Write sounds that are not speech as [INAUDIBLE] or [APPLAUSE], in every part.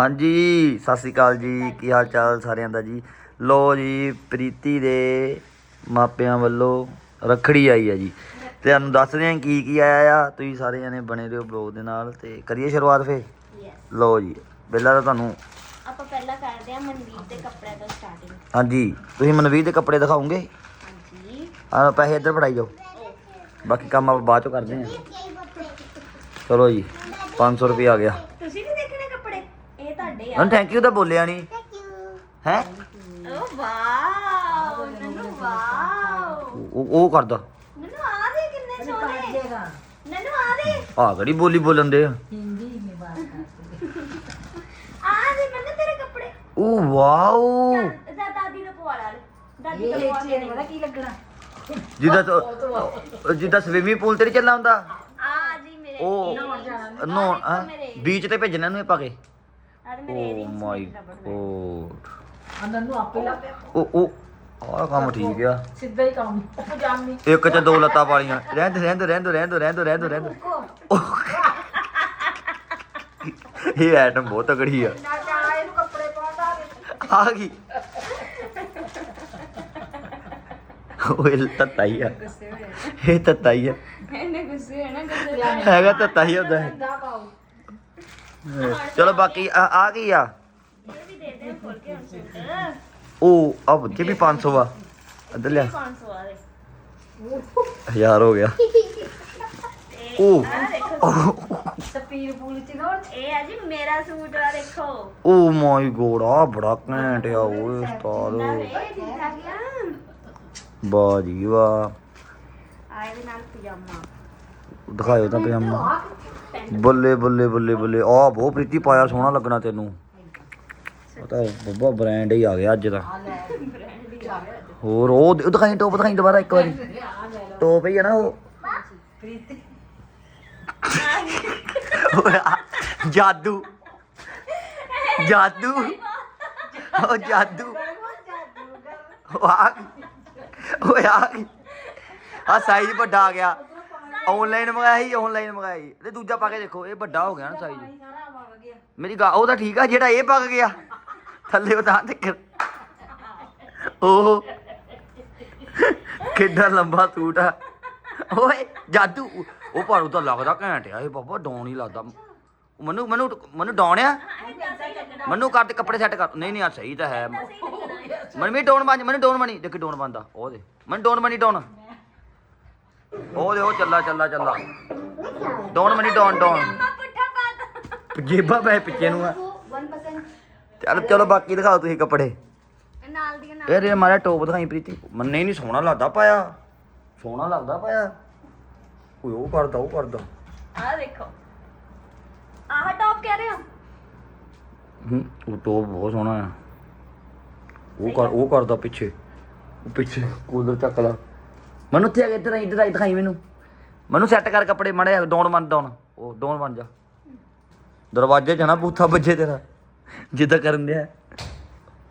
ਹਾਂਜੀ ਸਤਿ ਸ੍ਰੀ ਅਕਾਲ ਜੀ। ਕੀ ਹਾਲ ਚਾਲ ਸਾਰਿਆਂ ਦਾ ਜੀ? ਲੋ ਜੀ ਪ੍ਰੀਤੀ ਦੇ ਮਾਪਿਆਂ ਵੱਲੋਂ ਰੱਖੜੀ ਆਈ ਆ ਜੀ। ਤੇ ਤੁਹਾਨੂੰ ਦੱਸਦੇ ਹਾਂ ਕੀ ਕੀ ਆਇਆ ਆ। ਤੁਸੀਂ ਸਾਰੇ ਜਣੇ ਬਣੇ ਰਹੋ ਬਲੌਗ ਦੇ ਨਾਲ ਤੇ ਕਰੀਏ ਸ਼ੁਰੂਆਤ ਫੇ ਯੈਸ ਲੋ ਜੀ ਪਹਿਲਾਂ ਤਾਂ ਤੁਹਾਨੂੰ ਆਪਾਂ ਪਹਿਲਾਂ ਕਰਦੇ ਹਾਂ ਮਨਵੀਰ ਦੇ ਕੱਪੜਿਆਂ ਤੋਂ ਸਟਾਰਟਿੰਗ ਹਾਂਜੀ ਤੁਸੀਂ ਮਨਵੀਰ ਦੇ ਕੱਪੜੇ ਦਿਖਾਓਗੇ? ਹਾਂਜੀ। ਆ ਪੈਸੇ ਇੱਧਰ ਫੜਾਈ ਜਾਓ। ਬਾਕੀ ਕੰਮ ਆਪਾਂ ਬਾਅਦ ਚੋਂ ਕਰਦੇ ਹਾਂ। ਚਲੋ ਜੀ 500 ਰੁਪਏ ਆ ਗਿਆ ਤੁਸੀਂ ਨਹੀਂ ਦੇਖਣੇ ਕੱਪੜੇ ਇਹ ਤੁਹਾਡੇ ਆ ਹਾਂ ਥੈਂਕ ਯੂ ਤਾਂ ਬੋਲਿਆ ਨਹੀਂ ਹੈ? ਓ ਵਾਓ ਨਨੂ ਵਾਓ। ਉਹ ਉਹ ਕਰਦਾ। ਨਨੂ ਆ ਦੇ ਕਿੰਨੇ ਸੋਹਣੇ। ਨਨੂ ਆ ਦੇ। ਆ ਕਿਹੜੀ ਬੋਲੀ ਬੋਲਣ ਦੇ ਆ? ਆ ਦੇ ਮੈਨੂੰ ਤੇਰੇ ਕੱਪੜੇ। ਉਹ ਵਾਓ। ਦਾ ਦਾਦੀ ਦਾ ਪਵਾ ਲਾ ਦਾਦੀ ਦਾ ਪਵਾ ਕੇ ਦੇ ਕੀ ਲੱਗਣਾ? ਜਿੱਦਾਂ ਤੋਂ- ਜਿੱਦਾਂ ਸਵਿਮਿੰਗ ਪੂਲ ਤੇ ਨਹੀਂ ਚੱਲਣਾ ਹੁੰਦਾ? ਆ ਜੀ ਮੇਰੇ। ਉਹ ਨੋ ਬੀਚ ਤੇ ਭੇਜਣਾ ਇਹਨੂੰ ਇਹ ਪਾ ਕੇ। ਓ ਮਾਈ। ਗੋਡ ਅੰਦਰ ਨੂੰ ਆਪੇ ਆਹ ਕੰਮ ਠੀਕ ਆ ਸਿੱਧਾ ਹੀ ਕੰਮ ਪਜਾਮੀ ਇੱਕ ਚ ਦੋ ਲੱਤਾਂ ਵਾਲੀਆਂ ਰਹਿੰਦ ਰਹਿੰਦ ਰਹਿੰਦ ਰਹਿੰਦ ਰਹਿੰਦ ਰਹਿੰਦ ਰਹਿੰਦ ਇਹ ਆਈਟਮ ਬਹੁਤ ਤਗੜੀ ਆ ਨਾ ਜਾ ਇਹਨੂੰ ਕੱਪੜੇ ਪਾਉਂਦਾ ਆ ਗਈ ਉਹ ਤੱਤਾ ਹੀ ਆ ਇਹ ਤੱਤਾ ਹੀ ਆ ਇਹਨੇ ਗੁੱਸੇ ਹੈ ਨਾ ਗੁੱਸੇ ਹੈਗਾ ਤੱਤਾ ਹੀ ਹੁੰਦਾ ਹੈ ਚਲੋ ਬਾਕੀ ਆ ਆ ਗਈ ਆ? ਇਹ ਵੀ ਦੇ ਦੇ ਖੋਲ ਕੇ ਹੁਣ ਸੂਟ ਉਹ ਆ ਬੱਚੇ ਵੀ 500 ਆ। ਇੱਧਰ ਲਿਆ। 500 ਆ ਹਜ਼ਾਰ ਹੋ ਗਿਆ। ਉਹ। ਸਪੀਰ ਪੂਲ ਚ ਨਾ ਇਹ ਆ ਜੀ ਮੇਰਾ ਸੂਟ ਆ ਦੇਖੋ। ਓ ਮਾਈ ਗੋਡ ਆ ਬੜਾ ਘੈਂਟ ਆ ਓਏ ਉਸਤਾਦ। ਵਾਹ ਜੀ ਵਾਹ। ਆ ਇਹਦੇ ਨਾਲ ਪਜਾਮਾ। ਦਿਖਾਇਓ ਤਾਂ ਪਜਾਮਾ। ਬੱਲੇ ਬੱਲੇ ਬੱਲੇ ਬੱਲੇ। ਆ ਬਹੁਤ ਪ੍ਰੀਤੀ ਪਾਇਆ, ਸੋਹਣਾ ਲੱਗਣਾ ਤੈਨੂੰ। ਉਹ ਬੱਬਾ ਬ੍ਰਾਂਡ ਹੀ ਆ ਗਿਆ ਅੱਜ ਤਾਂ ਹੋਰ, ਉਹ ਦਿਖਾਈ, ਟੋਪ ਦਿਖਾਈ ਦੁਬਾਰਾ ਇੱਕ ਵਾਰੀ। ਟੋਪ ਹੀ ਆ ਨਾ ਉਹ। ਪ੍ਰੀਤੀ ਜਾਦੂ। ਜਾਦੂ। ਉਹ ਜਾਦੂ। ਉਹ ਆ ਓਏ, ਆ ਆ ਸਾਈਜ਼ ਵੱਡਾ ਆ ਗਿਆ। ਆਨਲਾਈਨ ਮੰਗਾਇਆ ਸੀ ਆਨਲਾਈਨ ਮੰਗਾਇਆ ਸੀ। ਤੇ ਦੂਜਾ ਪਾ ਕੇ ਦੇਖੋ ਇਹ ਵੱਡਾ ਹੋ ਗਿਆ ਨਾ ਸਾਈਜ਼ ਸਾਰਾ ਵਗ ਗਿਆ। ਮੇਰੀ ਗਾ ਉਹ ਤਾਂ ਠੀਕ ਆ ਜਿਹੜਾ ਇਹ ਪੱਕ ਗਿਆ। ਥੱਲੇ ਉਹ ਤਾਂ ਉਹ ਕਿੱਡਾ ਲੰਬਾ ਸੂਟ ਆ। ਓਏ ਜਾਦੂ। ਉਹ ਪਰ ਉਹ ਤਾਂ ਲੱਗਦਾ ਘੈਂਟ ਆ ਇਹ ਬਾਬਾ ਡਾਉਣ ਹੀ ਲੱਗਦਾ। ਮੈਨੂੰ ਮੈਨੂੰ ਮੈਨੂੰ ਡਾਉਣ ਆ? ਮੈਨੂੰ ਤੇ ਕੱਪੜੇ ਸੈੱਟ ਕਰ। ਨਹੀਂ ਨਹੀਂ ਆ ਸਹੀ ਤਾਂ ਹੈ। ਮਨ ਵੀ ਡਾਉਣ ਬਣ ਮੈਨੂੰ ਡਾਉਣ ਬਣੀ। ਦੇਖੀ ਡਾਉਣ ਬੰਦਾ ਉਹ ਦੇ ਮੈਨੂੰ ਡਾਉਣ ਬਣੀ ਡਾਉਣ ਉਹ ਦੇ ਉਹ ਚੱਲਾ ਚੱਲਾ ਚੱਲਾ। ਡਾਉਣ ਡਾਉਣ ਪੁੱਠਾ ਪਾਤਾ ਜੇਬਾਂ ਪੈ ਪਿੱਛੇ ਨੂੰ ਆ। 1% ਚੱਲ ਚਲੋ ਬਾਕੀ ਦਿਖਾਓ ਤੁਸੀਂ ਕੱਪੜੇ। ਨਾਲ ਦੀਆਂ ਨਾਲ ਯਾਰ ਇਹ ਮਾਰਾ ਟੋਪ ਦਿਖਾਈ ਪ੍ਰੀਤੀ। ਮੰਨੇ ਨਹੀਂ ਸੋਹਣਾ ਲੱਗਦਾ ਪਾਇਆ। ਸੋਹਣਾ ਲੱਗਦਾ ਪਾਇਆ। ਓਏ ਉਹ ਕਰਦਾ ਉਹ ਕਰਦਾ। ਆ ਦੇਖੋ। ਆਹ ਟੌਪ ਕਹਿ ਰਹੇ ਹੋ? ਹੂੰ ਉਹ ਟੋਪ ਬਹੁਤ ਸੋਹਣਾ ਆ। ਉਹ ਕਰ ਉਹ ਕਰਦਾ ਪਿੱਛੇ। ਉਹ ਪਿੱਛੇ ਕੂਲਰ ਚੱਕ ਲਾ। ਮੈਨੂੰ ਉੱਥੇ ਆ ਕੇ ਇੱਧਰ ਆਈ, ਇੱਧਰ ਆਈ ਦਿਖਾਈ ਮੈਨੂੰ। ਮੈਨੂੰ ਸੈੱਟ ਕਰ ਕੱਪੜੇ ਮੜੇ ਡਾਉਣ ਬਣ ਡਾਉਣ ਉਹ ਡਾਉਣ ਬਣ ਜਾ। ਦਰਵਾਜ਼ੇ 'ਚ ਨਾ ਬੂਥਾ ਵੱਜੇ ਤੇਰਾ। ਜਿੱਦਾਂ ਕਰਨ ਦਿਆ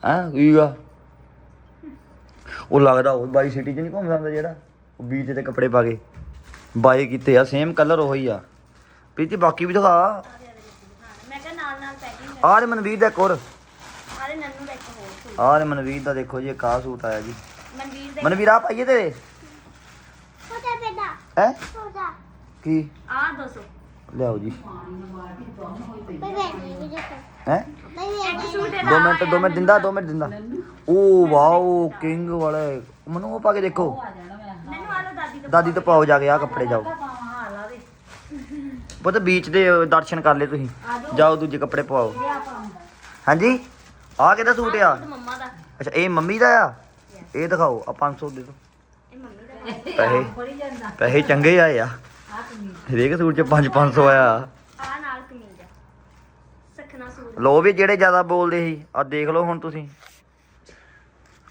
ਹਾਂ ਕੀ ਗਾ ਉਹ ਲੱਗਦਾ ਉਹ ਬਾਈ ਸਿਟੀ 'ਚ ਨਹੀਂ ਘੁੰਮਦਾ ਹੁੰਦਾ ਜਿਹੜਾ। ਉਹ ਬੀਚ ਤੇ ਕੱਪੜੇ ਪਾ ਕੇ। ਬਾਈ ਕੀਤੇ ਆ ਸੇਮ ਕਲਰ ਉਹੀ ਆ। ਪ੍ਰੀਤੀ ਬਾਕੀ ਵੀ ਦਿਖਾ। ਮੈਂ ਕਿਹਾ ਨਾਲ ਨਾਲ ਪੈਕਿੰਗ ਆਹ ਤੇ ਮਨਵੀਰ ਦਾ ਇੱਕ ਹੋਰ। ਆਰੇ ਨੰਨੂ ਦਾ ਇੱਕ ਹੋਰ ਸੂਟ। ਆਹ ਤੇ ਮਨਵੀਰ ਦਾ ਦੇਖੋ ਜੀ ਇੱਕ ਆਹ ਸੂਟ ਆਇਆ ਜੀ। ਮਨਵੀਰ ਦੇ ਮਨਵੀਰ ਆ ਪਾਈਏ ਤੇਰੇ? ਹੈ? ਕੀ? ਆ ਦੱਸੋ। ਲਿਆਓ ਜੀ। ਹੈ? ਦੋ ਮਿੰਟ ਦੋ ਮਿੰਟ ਦਿੰਦਾ ਦੋ ਮਿੰਟ ਦਿੰਦਾ। ਓ ਵਾਓ ਕਿੰਗ ਵਾਲੇ। ਮੈਨੂੰ ਉਹ ਪਾ ਕੇ ਦੇਖੋ। ਦਾਦੀ ਤੋਂ ਪਾਓ। ਜਾ ਕੇ ਆ ਕੱਪੜੇ ਜਾਓ। ਪੁੱਤ ਬੀਚ ਦੇ ਦਰਸ਼ਨ ਕਰ ਲੈ ਤੁਸੀਂ। ਜਾਓ। ਦੂਜੇ ਕੱਪੜੇ ਪਵਾਓ ਪਾਵਾਂ। ਹਾਂਜੀ? ਆ ਕਿਹਦਾ ਸੂਟ ਆ? ਅੱਛਾ ਇਹ ਮੰਮੀ ਦਾ ਆ? ਇਹ ਦਿਖਾਓ ਆ 500 ਦੇ ਦਿਓ। ਪੈਸੇ ਜਾਂਦਾ। ਪੈਸੇ ਚੰਗੇ ਆਏ ਆ। ਆ ਕਮੀ ਹਰੇਕ ਸੂਟ 'ਚ 5 500 ਆਇਆ। ਆ ਨਾਲ ਕਮੀਜ਼ ਆ। ਸਖਣਾ ਸੂਟ। ਲੋ ਵੀ ਜਿਹੜੇ ਜ਼ਿਆਦਾ ਬੋਲਦੇ ਸੀ ਆ ਦੇਖ ਲਓ ਹੁਣ ਤੁਸੀਂ।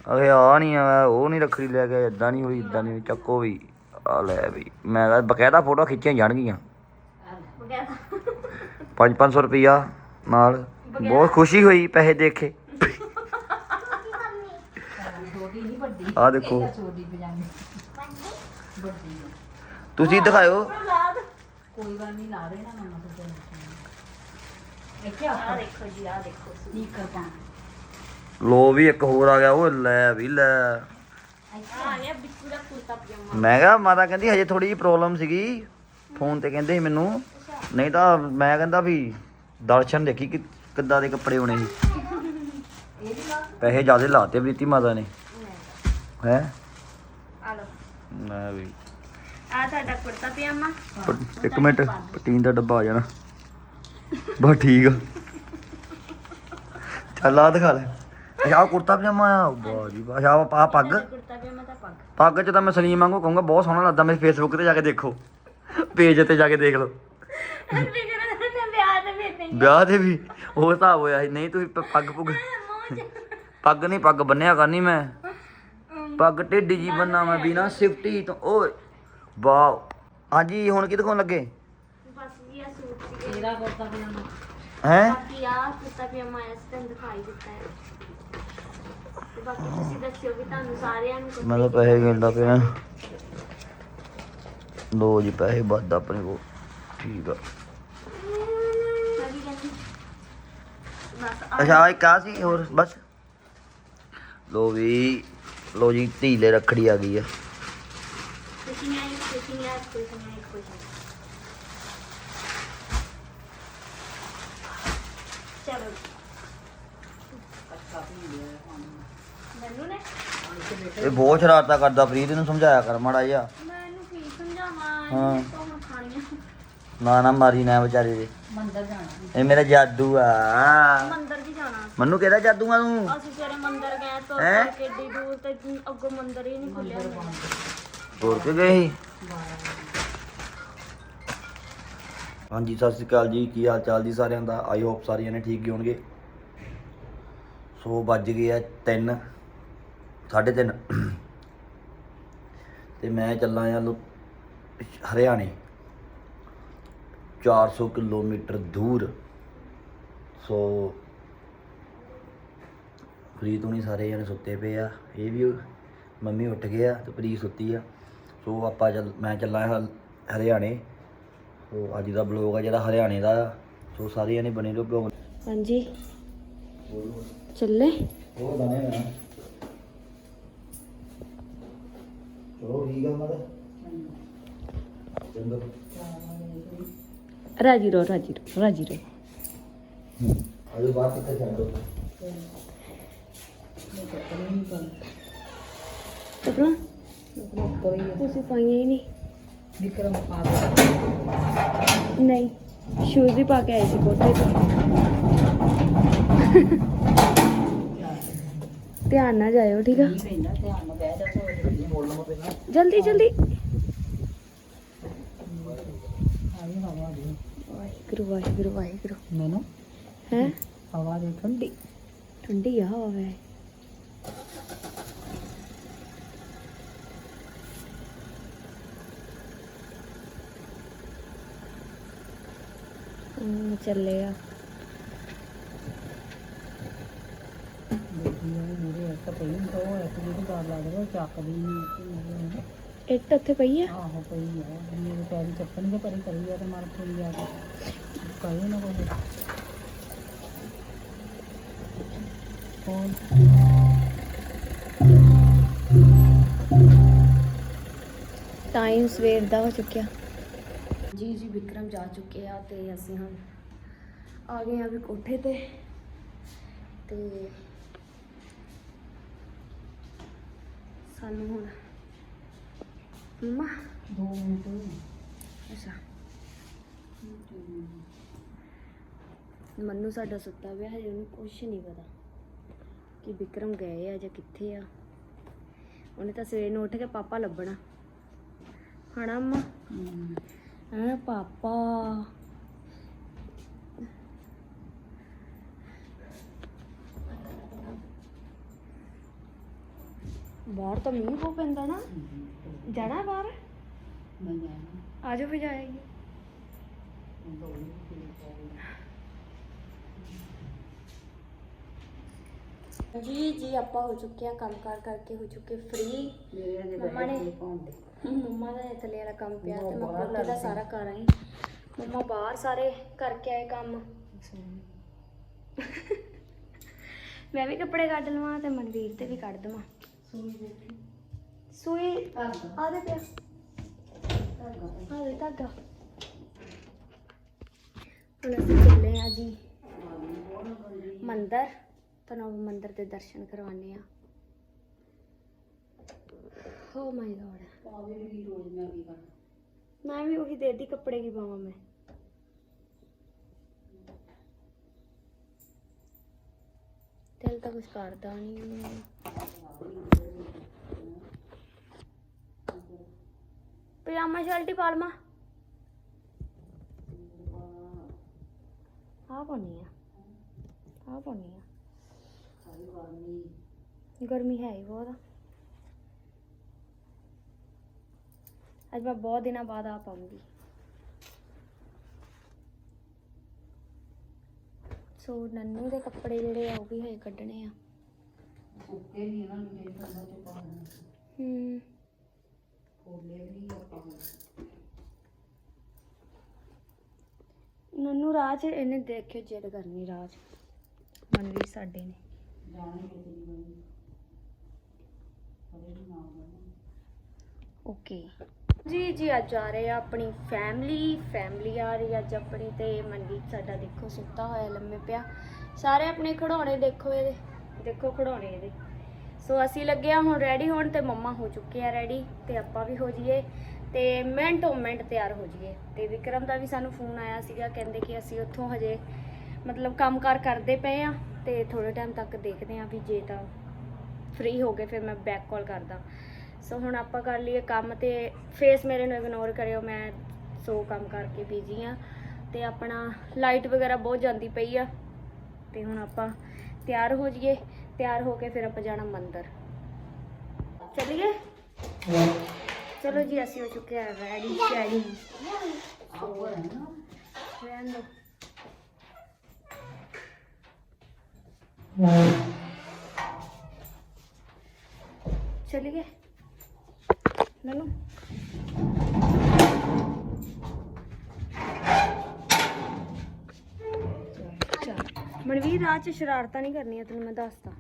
ਅਰੇ ਆ ਨਹੀਂ ਆ ਉਹ ਨਹੀਂ ਰੱਖੜੀ ਲੈ ਕੇ ਇਦਾਂ ਨਹੀਂ ਹੋਈ ਇਦਾਂ ਨਹੀਂ ਹੋਈ ਚੱਕੋ ਵੀ। ਆ ਲੈ ਵੀ ਮੈਂ ਕਿਹਾ ਬਕਾਇਦਾ ਫੋਟੋ ਖਿੱਚੀਆਂ ਜਾਣਗੀਆਂ। ਵਗੈਰਾ 5-500 ਰੁਪਿਆ ਨਾਲ। ਬਹੁਤ ਖੁਸ਼ੀ ਹੋਈ ਪੈਸੇ ਦੇਖੇ ਛੋਟੀ ਨਹੀਂ ਵੱਡੀ ਆ ਦੇਖੋ ਛੋਟੀ ਪਜਾਮੀ ਵੱਡੀ ਆ। ਤੁਸੀਂ ਦਿਖਾਓ ਲਾਦ ਕੋਈ ਗੱਲ ਨਹੀਂ ਲਾ ਦੇਣਾ ਮੈਂ ਮਤ ਇੱਥੇ ਆ ਆ ਦੇਖੋ ਜੀ ਆ ਦੇਖੋ ਨੀਕਰ ਪਾ ਲੋ ਵੀ ਇੱਕ ਹੋਰ ਆ ਗਿਆ ਉਹ ਲੈ ਵੀ ਲੈ। ਆ ਆ ਗਿਆ ਬਿੱਕੂ ਦਾ ਕੁਰਤਾ ਪਜਾਮਾ। ਮੈਂ ਕਿਹਾ ਮਾਤਾ ਕਹਿੰਦੀ ਹਜੇ ਥੋੜੀ ਜਿਹੀ ਪ੍ਰੋਬਲਮ ਸੀਗੀ ਫੋਨ ਤੇ ਕਹਿੰਦੇ ਸੀ ਮੈਨੂੰ। ਨਹੀਂ ਤਾਂ ਮੈਂ ਕਹਿੰਦਾ ਵੀ ਦਰਸ਼ਨ ਦੇਖੀ ਕਿ ਕਿੱਦਾਂ ਦੇ ਕੱਪੜੇ ਹੋਣੇ ਸੀ। ਇਹ ਵੀ ਲਾ। ਪੈਸੇ ਜ਼ਿਆਦੇ ਲਾਤੇ ਪ੍ਰੀਤੀ ਮਾਤਾ ਨੇ। ਹੈ? ਆ ਲੋ ਮੈਂ ਵੀ ਆ ਤੁਹਾਡਾ ਕੁਰਤਾ ਪਜਾਮਾ। ਪ- ਇੱਕ ਮਿੰਟ ਪਟੀਨ ਦਾ ਡੱਬਾ ਆ ਜਾਣਾ। ਬਸ ਠੀਕ ਆ। ਚੱਲ ਆ ਦਿਖਾ ਲੈ। ਅੱਛਾ ਆਹ ਕੁੜਤਾ ਪਜਾਮਾ ਆ। ਵਾਹ ਜੀ ਵਾਹ। ਅੱਛਾ ਆਹ ਆਹ ਪੱਗ। ਕੁਰਤਾ ਪਜਾਮਾ ਤਾਂ ਪੱਗ। ਪੱਗ 'ਚ ਤਾਂ ਮੈਂ ਸਲੀਮ ਵਾਂਗੂ ਕਹੂੰਗਾ ਬਹੁਤ ਸੋਹਣਾ ਲੱਗਦਾ। ਮੇਰੇ ਫੇਸਬੁੱਕ ਤੇ ਜਾ ਕੇ ਦੇਖੋ। ਪੇਜ ਤੇ ਜਾ ਕੇ ਦੇਖ ਲਓ। ਮੈਂ ਵਿਆਹ ਤੇ ਫਿਰ ਨਹੀਂ ਵਿਆਹ ਦੇ ਵੀ ਉਹ ਹਿਸਾਬ ਹੋਇਆ ਸੀ। ਨਹੀਂ ਤੁਸੀਂ ਪ- ਪੱਗ ਪੁੱਗ ਪੱਗ ਨਹੀਂ ਪੱਗ ਬੰਨਿਆ ਕਰਨੀ ਮੈਂ। ਪੱਗ ਟੇਢੀ ਜੀ ਬੰਨਾ ਮੈਂ ਬਿਨਾ ਸਿਫਟੀ ਤੋਂ। ਓਏ। ਵਾਓ। ਹਾਂਜੀ ਹੁਣ ਕੀ ਦਿਖਾਉਣ ਲੱਗੇ? ਬਸ ਜੀ ਆ ਸੂਟ ਸੀਗੇ। ਤੇਰਾ ਕੁਰਤਾ ਪਜਾਮਾ? ਹੈ? ਬਾਕੀ ਆ ਕੁਰਤਾ ਪਜਾਮਾ ਇਸ ਟਾਈਮ ਦਿਖਾਈ ਦਿੱਤਾ ਹੈ। ਤੇ ਬਾਕੀ ਤੁਸੀਂ ਦੱਸਿਓ ਵੀ ਤੁਹਾਨੂੰ ਸਾਰਿਆਂ ਨੂੰ ਮੈਂ ਤਾਂ ਪੈਸੇ ਗਿਣਦਾ ਪਿਆ। ਲੋ ਜੀ ਪੈਸੇ ਵੱਧ ਆਪਣੇ ਕੋਲ। ਠੀਕ ਆ। ਮੈਂ ਵੀ ਕਹਿੰਦੀ ਬਸ ਆ ਅੱਛਾ ਇੱਕ ਆ ਸੀ ਹੋਰ ਬਸ। ਲੋ ਵੀ ਲੋ ਜੀ ਢੀਲੇ ਰੱਖੜੀ ਆ ਗਈ ਆ। ਚਲੋ ਮੈਨੂੰ ਨੇ ਇਹ ਬਹੁਤ ਸ਼ਰਾਰਤਾਂ ਕਰਦਾ ਪ੍ਰੀਤ ਨੂੰ ਸਮਝਾਇਆ ਕਰ ਮਾੜਾ ਜਿਹਾ। ਮੈਂ ਇਹਨੂੰ ਕੀ ਸਮਝਾਵਾਂ ਹਾਂ। ਇਹਨੂੰ ਤਾਂ ਹੁਣ ਖਾਣੀਆਂ ਨਾ ਨਾ ਮਾਰੀ ਨਾ ਵਿਚਾਰੇ ਦੇ। ਮੰਦਰ ਜਾਣਾ। ਇਹ ਮੇਰਾ ਜਾਦੂ ਆ। ਮੰਦਰ ਵੀ ਜਾਣਾ। ਮੈਨੂੰ ਕਿਹਦਾ ਜਾਦੂ ਆ ਤੂੰ? ਅਸੀਂ ਸਵੇਰੇ ਮੰਦਰ ਗਏ ਤੋਂ ਹੈਂ? ਕਰਕੇ ਏਡੀ ਦੂਰ ਤੇ ਅੱਗੋਂ ਮੰਦਰ ਹੀ ਨਹੀਂ ਖੁੱਲਿਆ। ਹੋਰ ਕੇ ਗਏ ਸੀ। ਹਾਂਜੀ, ਸਤਿ ਸ਼੍ਰੀ ਅਕਾਲ ਜੀ। ਕੀ ਹਾਲ ਚਾਲ ਜੀ ਸਾਰਿਆਂ ਦਾ? ਆਈ ਹੋਪ ਸਾਰੇ ਜਣੇ ਠੀਕ ਹੀ ਹੋਣਗੇ। ਸੋ ਵੱਜ ਗਏ ਆ 3 3:30 ਤੇ ਮੈਂ ਚੱਲਾਂ ਆ ਲੁ- ਹਰਿਆਣੇ। 400 ਕਿਲੋਮੀਟਰ ਦੂਰ। ਸੋ ਪ੍ਰੀਤ ਹੁਣੀ ਸਾਰੇ ਜਣੇ ਸੁੱਤੇ ਪਏ ਆ। ਇਹ ਵੀ ਮੰਮੀ ਉੱਠ ਗਏ ਆ ਤੇ ਪ੍ਰੀਤ ਸੁੱਤੀ ਆ। ਸੋ ਆਪਾਂ ਚੱਲ ਮੈਂ ਚੱਲਾਂ ਹਾਂ ਹਰਿਆਣੇ। ਸੋ ਅੱਜ ਦਾ ਬਲੌਗ ਆ ਜਿਹੜਾ ਹਰਿਆਣੇ ਦਾ। ਆ ਸੋ ਸਾਰੇ ਜਣੇ ਬਣੇ ਰਹੋ ਬਲੌਗ ਹਾਂਜੀ। ਚੱਲੇ। ਉਹ ਬਣੇ ਨਾ ਚਲੋ ਠੀਕ ਆ ਮਤ। ਚੰਗਾ। ਰਾਜੀ ਰੋ ਰਾਜੀ ਰੋ ਰਾਜੀ ਰੋ ਅਜੇ ਬਾਤ ਕਿੱਥੇ ਛੱਡੋ ਤੁਸੀਂ ਪਾਈਆਂ ਹੀ ਨਹੀਂ। ਵਿਕਰਮ ਪਾ ਦੇ। ਨਹੀਂ ਸ਼ੂਜ਼ ਵੀ ਪਾ ਕੇ ਆਏ ਸੀ ਕੋਠੇ ਤੇ। ਧਿਆਨ ਨਾਲ ਜਾਇਓ ਠੀਕ ਆ? ਨਹੀਂ ਪੈਂਦਾ ਧਿਆਨ ਨਾਲ ਬਹਿ ਜਾ ਸੋ ਬੋਲਣਾ ਪੈਣਾ ਜਲਦੀ ਜਲਦੀ। ਹਵਾ ਦੇ ਵਾਹਿਗੁਰੂ ਵਾਹਿਗੁਰੂ ਵਾਹਿਗੁਰੂ। ਮੈਨੂੰ? ਹੈ? ਹਵਾ ਦੇ ਠੰਡੀ। ਠੰਡੀ ਆ ਹਵਾ ਵੈ ਹਮ, ਚੱਲੇ ਆ ਦੇਖੀ ਆ ਮੇਰੇ ਇੱਕ ਪਈ ਉਹ ਇੱਕ ਜਿਹੜੀ ਗੱਲ ਲੱਗਦਾ ਉਹ ਚੱਕਦੀ ਨਹੀਂ ਇੱਟ ਉੱਥੇ ਪਈ ਆ? ਆਹੋ ਪਈ ਆ। ਮੇਰੇ ਪੈਰੀ ਚੱਪਣਗੇ ਪਰੀ ਕਰੀ ਆ ਤੇ ਮਰ ਪਈ ਆ ਕਹੇ ਨਾ ਕੋਈ ਹੋਰ? ਟਾਈਮ ਸਵੇਰ ਦਾ ਹੋ ਚੁੱਕਿਆ। ਜੀ ਜੀ ਵਿਕਰਮ ਜਾ ਚੁੱਕੇ ਆ ਤੇ ਅਸੀਂ ਹੁਣ ਆ ਗਏ ਆ ਵੀ ਕੋਠੇ ਤੇ ਤੇ ਸਾਨੂੰ ਹੁਣ ਮਮਾ ਦੋ ਮਿੰਟ ਅੱਛਾ। ਮੰਨੂ ਸਾਡਾ ਸੁੱਤਾ ਪਿਆ ਹਜੇ ਉਹਨੂੰ ਕੁਝ ਨਹੀਂ ਪਤਾ ਕਿ ਵਿਕਰਮ ਗਏ ਆ ਜਾਂ ਕਿੱਥੇ ਆ। ਉਹਨੇ ਤਾਂ ਸਵੇਰ ਨੂੰ ਉੱਠ ਕੇ ਪਾਪਾ ਲੱਭਣਾ। ਹਣਾ ਅੰਮਾ ਹਾਂ ਪਾਪਾ। ਬਾਹਰ ਤਾਂ ਮੀਂਹ ਪੋ ਪੈਂਦਾ ਨਾ। ਜਾਣਾ ਬਾਹਰ? ਆ ਜਾਓ ਫਿਰ ਜਾਏਗੀ ਜੀ ਜੀ ਆਪਾਂ ਹੋ ਚੁੱਕੇ ਆ ਕੰਮ ਕਾਰ ਕਰਕੇ ਹੋ ਚੁੱਕੇ ਫ੍ਰੀ ਮੇਰੇ ਮੰਮਾ ਨੇ- ਮੰਮਾ ਦਾ ਥੱਲੇ ਵਾਲਾ ਕੰਮ ਪਿਆ ਤੇ ਮੈਂ ਕੋਠੇ ਦਾ। ਸਾਰਾ ਕਰ ਆਈ ਮੰਮਾ ਬਾਹਰ ਸਾਰੇ ਕਰਕੇ ਆਏ ਕੰਮ। ਮੈਂ ਵੀ ਕੱਪੜੇ ਕੱਢ ਲਵਾਂ ਤੇ ਮਨਵੀਰ ਤੇ ਵੀ ਕੱਢ ਦਵਾਂ। ਸੂਈ ਆ ਦੇ ਪਿਆ। ਆ ਦੇ ਧਾਗਾ। ਹੁਣ ਅਸੀਂ ਚੱਲੇ ਆ ਜੀ। ਮੰਦਰ। ਤੁਹਾਨੂੰ ਮੰਦਰ ਦੇ ਦਰਸ਼ਨ ਕਰਵਾਉਣੇ ਆ। ਹੋ। ਮਾਈ ਗॉड ਮੈਂ ਵੀ ਉਹੀ ਦੇਦੀ ਕੱਪੜੇ ਕੀ ਪਾਵਾਂ ਮੈਂ? ਦਿਲ ਤਾਂ ਕੁਝ ਕਰਦਾ ਨਹੀਂ ਪਜਾਮਾ ਸ਼ਰਟ ਹੀ ਪਾ ਲਵਾਂ ਆ। ਪਾਉਣੀ ਆ ਆ। ਪਾਉਣੀ ਆ ਗਰਮੀ ਹੈ ਹੀ ਬਹੁਤ। ਅੱਜ ਮੈਂ ਬਹੁਤ ਦਿਨਾਂ ਬਾਅਦ ਆ ਪਾਉਂਗੀ। ਸੋ ਨੰਨੂ ਦੇ ਕੱਪੜੇ ਜਿਹੜੇ ਆ ਉਹ ਵੀ ਹਜੇ ਕੱਢਣੇ ਆ। ਸੁੱਕੇ ਨਹੀਂ ਇਹਨਾਂ ਨੂੰ ਮੇਰੇ ਕੰਨਾਂ ਚ ਪਾ ਦੇਣਾ ਹੂੰ। ਖੋਲੇ ਵੀ ਆਪਾਂ ਨੰਨੂ ਰਾਜ ਇਹਨੇ ਦੇਖਿਓ ਜਿੱਦ ਕਰਨੀ ਰਾਜ ਮਨਵੀਰ ਸਾਡੇ ਨੇ। ਜਾਣੇ ਕਿਤੇ ਨਹੀਂ ਬਣੀ ਅਰੇ ਨਾ ਬਣੀ ਓਕੇ ਜੀ ਜੀ, ਅੱਜ ਆ ਰਹੇ ਆ ਆਪਣੀ ਫੈਮਿਲੀ ਫੈਮਿਲੀ ਆ ਰਹੀ ਅੱਜ ਆਪਣੀ ਤੇ ਮਨਦੀਪ ਸਾਡਾ ਦੇਖੋ ਸੁੱਤਾ ਹੋਇਆ, ਲੰਮੇ ਪਿਆ। ਸਾਰੇ ਆਪਣੇ ਖਿਡੌਣੇ ਦੇਖੋ ਇਹਦੇ। ਦੇਖੋ ਖਿਡੌਣੇ ਇਹਦੇ। ਸੋ ਅਸੀਂ ਲੱਗੇ ਆ ਹੁਣ ਰੈਡੀ ਹੋਣ ਤੇ ਮੰਮਾ ਹੋ ਚੁੱਕੇ ਆ ਰੈਡੀ ਤੇ ਆਪਾਂ ਵੀ ਹੋ ਜਾਈਏ ਤੇ ਮਿੰਟੋ ਮਿੰਟ ਤਿਆਰ ਹੋ ਜਾਈਏ। ਤੇ ਵਿਕਰਮ ਦਾ ਵੀ ਸਾਨੂੰ ਫੋਨ ਆਇਆ ਸੀਗਾ, ਕਹਿੰਦੇ ਕਿ ਅਸੀਂ ਉੱਥੋਂ ਹਜੇ ਮਤਲਬ ਕੰਮਕਾਰ ਕਰਦੇ ਪਏ ਆ ਤੇ ਥੋੜੇ ਟਾਈਮ ਤੱਕ ਦੇਖਦੇ ਆ ਵੀ ਜੇ ਤਾਂ ਫ੍ਰੀ ਹੋ ਗਏ, ਫਿਰ ਮੈਂ ਬੈਕ ਕਾਲ ਕਰਦਾ। ਸੋ ਹੁਣ ਆਪਾਂ ਕਰ ਲਈਏ ਕੰਮ ਤੇ ਫੇਸ ਮੇਰੇ ਨੂੰ ਇਗਨੋਰ ਕਰਿਓ, ਮੈਂ ਸੋ ਕੰਮ ਕਰਕੇ ਬਿਜ਼ੀ ਆ ਤੇ ਆਪਣਾ ਲਾਈਟ ਵਗੈਰਾ ਬਹੁਤ ਜਾਂਦੀ ਪਈ ਆ। ਤੇ ਹੁਣ ਆਪਾਂ ਤਿਆਰ ਹੋ ਜਾਈਏ, ਤਿਆਰ ਹੋ ਕੇ ਫਿਰ ਆਪਾਂ ਜਾਣਾ ਮੰਦਰ। ਚਲੀਏ? ਚਲੋ ਜੀ, ਅਸੀਂ ਹੋ ਚੁੱਕੇ ਆ ਰੈਡੀ ਸ਼ੈਡੀ ਰਹਿਣ ਦਿਓ ਚਲੀਏ? ਨਨੂ ਚੱਲ ਮਨਵੀਰ ਰਾਹ ਚ ਸ਼ਰਾਰਤਾਂ ਨਹੀਂ ਕਰਨੀਆਂ ਤੈਨੂੰ ਮੈਂ ਦੱਸਦਾ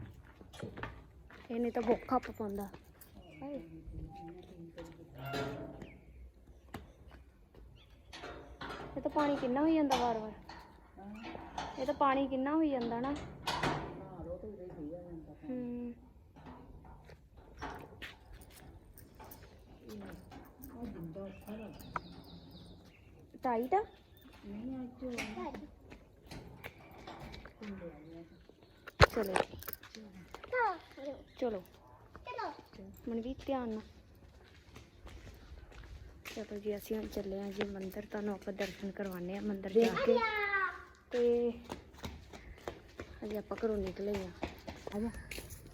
ਇਹਨੇ ਤਾਂ ਭੁੱਖ ਹੱਪ ਇਹ ਤਾਂ ਪਾਣੀ ਕਿੰਨਾ ਹੋਈ ਜਾਂਦਾ ਵਾਰ-ਵਾਰ। ਇਹ ਤਾਂ ਪਾਣੀ ਕਿੰਨਾ ਹੋਈ ਜਾਂਦਾ ਨਾ ਹੂੰ ਟਾਈਟ ਆ? ਚਲੋ। ਚਲੋ। ਮਨਵੀਰ ਧਿਆਨ ਨਾਲ। ਚਲੋ ਜੀ ਅਸੀਂ ਹੁਣ ਚੱਲੇ ਹਾਂ ਜੀ ਮੰਦਿਰ। ਤੁਹਾਨੂੰ ਆਪਾਂ ਦਰਸ਼ਨ ਕਰਵਾਉਂਦੇ ਆ ਮੰਦਿਰ ਜਾ ਕੇ। ਤੇ ਅਜੇ ਆਪਾਂ ਘਰੋਂ ਨਿਕਲੇ ਆ ਆਜਾ।